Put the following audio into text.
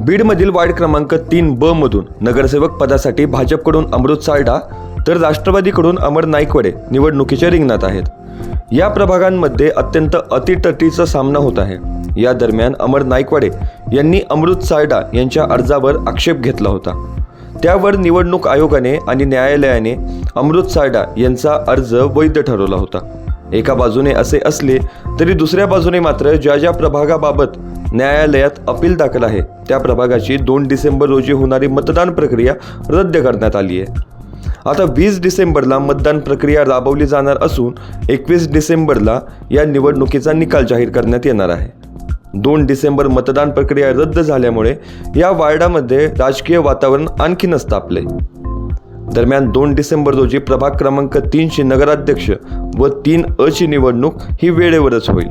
बीडमधील ward क्रमांक तीन ब मधून नगरसेवक पदासाठी भाजपकडून अमृत साळडा तर राष्ट्रवादीकडून अमर नाईकवडे निवडणुकीच्या रिंगणात आहेत. या प्रभागांमध्ये अत्यंत अतिटटीचा सामना होत आहे. या दरम्यान अमर नाईकवाडे यांनी अमृत साळडा यांच्या अर्जावर आक्षेप घेतला होता. त्यावर निवडणूक आयोगाने आणि न्यायालयाने अमृत साळडा यांचा अर्ज वैध ठरवला होता. एका बाजूने असे असले तरी दुसऱ्या बाजूने मात्र ज्या ज्या प्रभागाबाबत न्यायालयात अपील दाखल आहे त्या प्रभागाची दोन डिसेंबर रोजी होणारी मतदान प्रक्रिया रद्द करण्यात आली आहे. आता वीस डिसेंबरला मतदान प्रक्रिया राबवली जाणार असून एकवीस डिसेंबरला या निवडणुकीचा निकाल जाहीर करण्यात येणार आहे. दोन डिसेंबर मतदान प्रक्रिया रद्द झाल्यामुळे या वार्डामध्ये राजकीय वातावरण आणखीनच तापले दरम्यान दोन डिसेंबर रोजी प्रभाग क्रमांक तीनशे नगराध्यक्ष व तीन अची निवडणूक ही वेळेवरच होईल.